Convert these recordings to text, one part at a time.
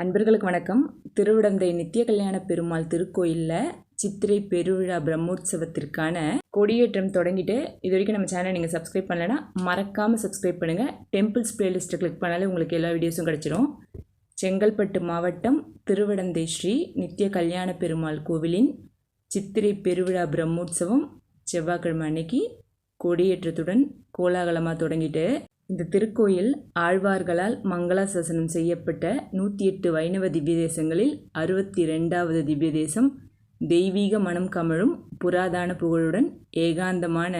அன்பர்களுக்கு வணக்கம். திருவிடந்தை நித்திய கல்யாண பெருமாள் திருக்கோயிலில் சித்திரை பெருவிழா பிரம்மோற்சவத்திற்கான கொடியேற்றம் தொடங்கிட்டு இது வரைக்கும் நம்ம சேனலை நீங்கள் சப்ஸ்கிரைப் பண்ணலைன்னா மறக்காமல் சப்ஸ்கிரைப் பண்ணுங்கள் டெம்பிள்ஸ் பிளேலிஸ்ட்டை கிளிக் பண்ணாலே உங்களுக்கு எல்லா வீடியோஸும் கிடச்சிரும். செங்கல்பட்டு மாவட்டம் திருவிடந்தை ஸ்ரீ நித்திய கல்யாண பெருமாள் கோவிலின் சித்திரை பெருவிழா பிரம்மோற்சவம் செவ்வாய்க்கிழமை அன்னைக்கு கொடியேற்றத்துடன் கோலாகலமாக தொடங்கிட்டு இந்த திருக்கோயில் ஆழ்வார்களால் மங்களாசாசனம் செய்யப்பட்ட நூற்றி எட்டு வைணவ திவ்யதேசங்களில் அறுபத்தி ரெண்டாவது திவ்யதேசம் தெய்வீக மனம் கமழும் புராதான புகழுடன் ஏகாந்தமான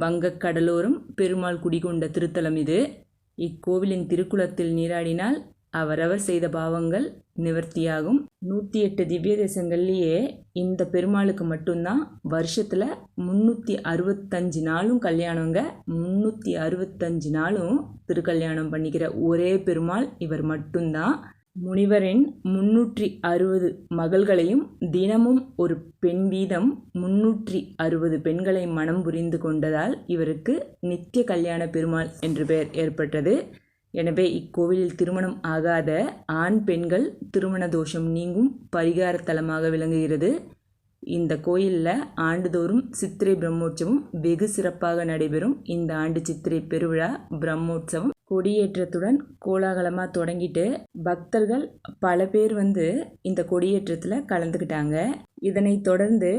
வங்கக்கடலோரம் பெருமாள் குடிகொண்ட திருத்தலம் இது. இக்கோவிலின் திருக்குளத்தில் நீராடினால் அவரவர் செய்த பாவங்கள் நிவர்த்தியாகும். நூற்றி எட்டு திவ்ய தேசங்கள்லேயே இந்த பெருமாளுக்கு மட்டும்தான் வருஷத்தில் முந்நூற்றி அறுபத்தஞ்சு நாளும் கல்யாணங்க. முந்நூற்றி அறுபத்தஞ்சு நாளும் திருக்கல்யாணம் பண்ணிக்கிற ஒரே பெருமாள் இவர் மட்டும்தான். முனிவரின் முன்னூற்றி அறுபது மகள்களையும் தினமும் ஒரு பெண் வீதம் முன்னூற்றி அறுபது பெண்களை மனம் புரிந்து கொண்டதால் இவருக்கு நித்திய கல்யாண பெருமாள் என்று பெயர் ஏற்பட்டது. எனவே இக்கோவிலில் திருமணம் ஆகாத ஆண் பெண்கள் திருமண தோஷம் நீங்கும் பரிகார தலமாக விளங்குகிறது. இந்த கோயிலில் ஆண்டுதோறும் சித்திரை பிரம்மோற்சவம் வெகு சிறப்பாக நடைபெறும். இந்த ஆண்டு சித்திரை பெருவிழா பிரம்மோற்சவம் கொடியேற்றத்துடன் கோலாகலமாக தொடங்கிட்டு பக்தர்கள் பல பேர் வந்து இந்த கொடியேற்றத்தில் கலந்துக்கிட்டாங்க இதனைத் தொடர்ந்து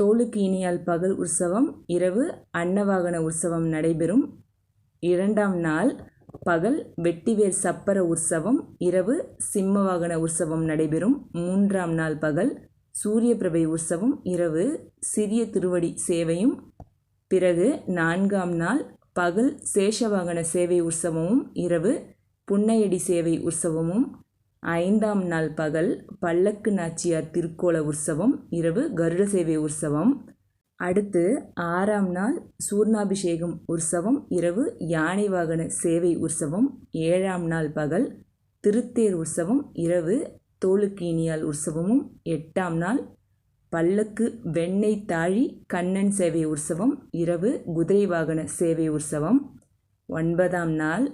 தோலுக்கு இனியால் பகல் உற்சவம் இரவு அன்னவாகன உற்சவம் நடைபெறும். இரண்டாம் நாள் பகல் வெட்டிவேர் சப்பர உற்சவம் இரவு சிம்மவாகன உற்சவம் நடைபெறும். மூன்றாம் நாள் பகல் சூரிய பிரபை உற்சவம் இரவு சிறிய திருவடி சேவையும் பிறகு நான்காம் நாள் பகல் சேஷவாகன சேவை உற்சவமும் இரவு புன்னையடி சேவை உற்சவமும். ஐந்தாம் நாள் பகல் பல்லக்கு நாச்சியார் திருக்கோல உற்சவம் இரவு கருட சேவை உற்சவம். அடுத்து ஆறாம் நாள் சூர்ணாபிஷேகம் உற்சவம் இரவு யானை வாகன சேவை உற்சவம் ஏழாம் நாள் பகல் திருத்தேர் உற்சவம் இரவு தோளுக்கீனியால் உற்சவமும் எட்டாம் நாள் பல்லக்கு வெண்ணெய் தாழி கண்ணன் சேவை உற்சவம் இரவு குதிரை வாகன சேவை உற்சவம் ஒன்பதாம் நாள்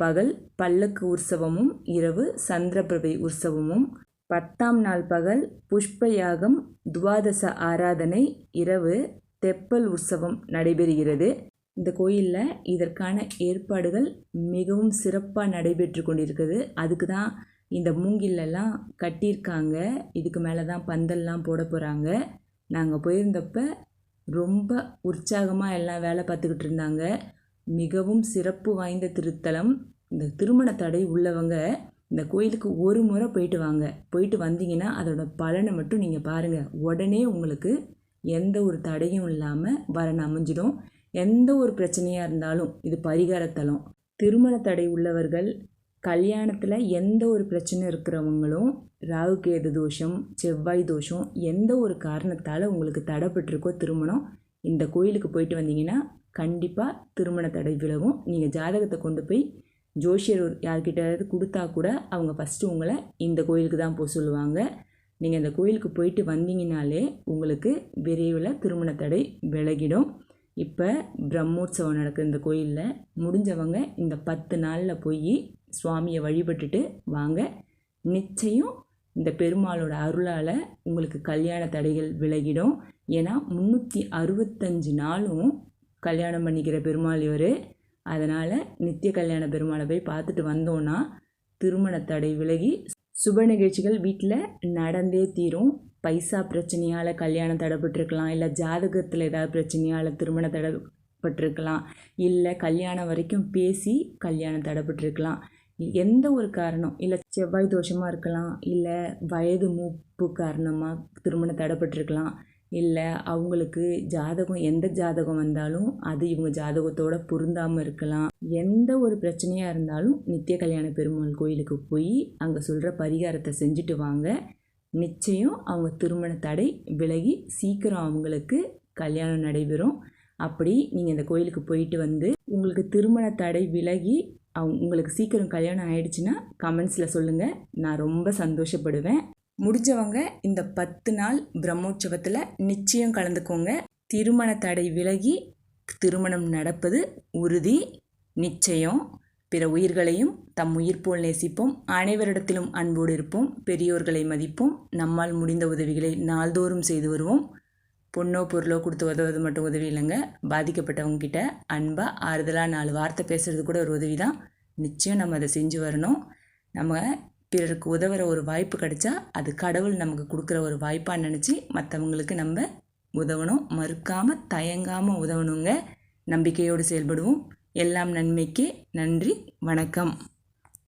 பகல் பல்லக்கு உற்சவமும் இரவு சந்திரபிரபை உற்சவமும் பத்தாம் நாள் பகல் புஷ்ப யாகம் துவாதச ஆராதனை இரவு தெப்பல் உற்சவம் நடைபெறுகிறது. இந்த கோயிலில் இதற்கான ஏற்பாடுகள் மிகவும் சிறப்பாக நடைபெற்று கொண்டிருக்குது. அதுக்கு தான் இந்த மூங்கிலெல்லாம் கட்டியிருக்காங்க. இதுக்கு மேலே தான் பந்தல்லாம் போட போகிறாங்க நாங்கள் போயிருந்தப்ப ரொம்ப உற்சாகமாக எல்லாம் வேலை பார்த்துக்கிட்டு இருந்தாங்க. மிகவும் சிறப்பு வாய்ந்த திருத்தலம். இந்த திருமண தடை உள்ளவங்க இந்த கோயிலுக்கு ஒரு முறை போயிட்டு வாங்க. போயிட்டு வந்தீங்கன்னா அதோட பலனை மட்டும் நீங்கள் பாருங்கள் உடனே உங்களுக்கு எந்த ஒரு தடையும் இல்லாமல் வரன் அமைஞ்சிடும். எந்த ஒரு பிரச்சனையாக இருந்தாலும் இது பரிகாரத்தலம் திருமண தடை உள்ளவர்கள் கல்யாணத்தில் எந்த ஒரு பிரச்சனை இருக்கிறவங்களும் ராகுகேது தோஷம் செவ்வாய் தோஷம் எந்த ஒரு காரணத்தால் உங்களுக்கு தடைப்பட்டிருக்கோ திருமணம் இந்த கோயிலுக்கு போயிட்டு வந்தீங்கன்னா கண்டிப்பாக திருமண தடை விலகும். நீங்கள் ஜாதகத்தை கொண்டு போய் ஜோஷியர் யார்கிட்டயாவது கொடுத்தா கூட அவங்க ஃபஸ்ட்டு உங்களை இந்த கோயிலுக்கு தான் போக சொல்லுவாங்க. நீங்கள் இந்த கோயிலுக்கு போயிட்டு வந்தீங்கனாலே உங்களுக்கு விரைவில் திருமண தடை விலகிடும். இப்போ பிரம்மோற்சவம் நடக்கிற இந்த கோயிலில். முடிஞ்சவங்க இந்த பத்து நாளில் போய் சுவாமியை வழிபட்டுட்டு வாங்க. நிச்சயம் இந்த பெருமாளோட அருளால் உங்களுக்கு கல்யாண தடைகள் விலகிடும். ஏன்னா முந்நூற்றி அறுபத்தஞ்சு நாளும் கல்யாணம் பண்ணிக்கிற பெருமாள் இவர். அதனால் நித்திய கல்யாண பெருமாளை போய் பார்த்துட்டு வந்தோன்னா திருமண தடை விலகி சுப நிகழ்ச்சிகள் வீட்டில் நடந்தே தீரும். பைசா பிரச்சனையால் கல்யாணம் தடைப்பட்டிருக்கலாம். இல்லை ஜாதகத்தில் ஏதாவது பிரச்சனையால் திருமணம் தடைப்பட்டிருக்கலாம். இல்லை கல்யாணம் வரைக்கும் பேசி கல்யாணம் தடைப்பட்டிருக்கலாம். எந்த ஒரு காரணம்? இல்லை செவ்வாய் தோஷமாக இருக்கலாம். இல்லை வயது மூப்பு காரணமாக திருமணம் தடைப்பட்டிருக்கலாம். இல்லை அவங்களுக்கு ஜாதகம் எந்த ஜாதகம் வந்தாலும் அது இவங்க ஜாதகத்தோட பொருந்தாமல் இருக்கலாம். எந்த ஒரு பிரச்சனையாக இருந்தாலும் நித்திய கல்யாண பெருமாள் கோயிலுக்கு போய் அங்கே சொல்கிற பரிகாரத்தை செஞ்சுட்டு வாங்க. நிச்சயம் அவங்க திருமண தடை விலகி சீக்கிரம் அவங்களுக்கு கல்யாணம் நடைபெறும். அப்படி நீங்கள் இந்த கோயிலுக்கு போயிட்டு வந்து உங்களுக்கு திருமண தடை விலகி அவங்க உங்களுக்கு சீக்கிரம் கல்யாணம் ஆயிடுச்சுன்னா கமெண்ட்ஸில் சொல்லுங்கள் நான் ரொம்ப சந்தோஷப்படுவேன். முடிஞ்சவங்க இந்த பத்து நாள் பிரம்மோற்சவத்தில் நிச்சயம் கலந்துக்கோங்க. திருமண தடை விலகி திருமணம் நடப்பது உறுதி நிச்சயம். பிற உயிர்களையும் தம் உயிர் போல் நேசிப்போம். அனைவரிடத்திலும் அன்போடு இருப்போம். பெரியோர்களை மதிப்போம். நம்மால் முடிந்த உதவிகளை நாள்தோறும் செய்து வருவோம். பொண்ணோ பொருளோ கொடுத்து உதவுவது மட்டும் உதவி இல்லைங்க. பாதிக்கப்பட்டவங்க கிட்ட அன்பாக ஆறுதலாக நாலு வார்த்தை பேசுகிறது கூட ஒரு உதவி தான் நிச்சயம் நம்ம அதை செஞ்சு வரணும். நம்ம பிறருக்கு உதவுற ஒரு வாய்ப்பு கிடைச்சா அது கடவுள் நமக்கு கொடுக்குற ஒரு வாய்ப்பாக நினச்சி மற்றவங்களுக்கு நம்ம உதவணும். மறுக்காமல் தயங்காமல் உதவணுங்க. நம்பிக்கையோடு செயல்படுவோம். எல்லாம் நன்மைக்கே நன்றி. வணக்கம்.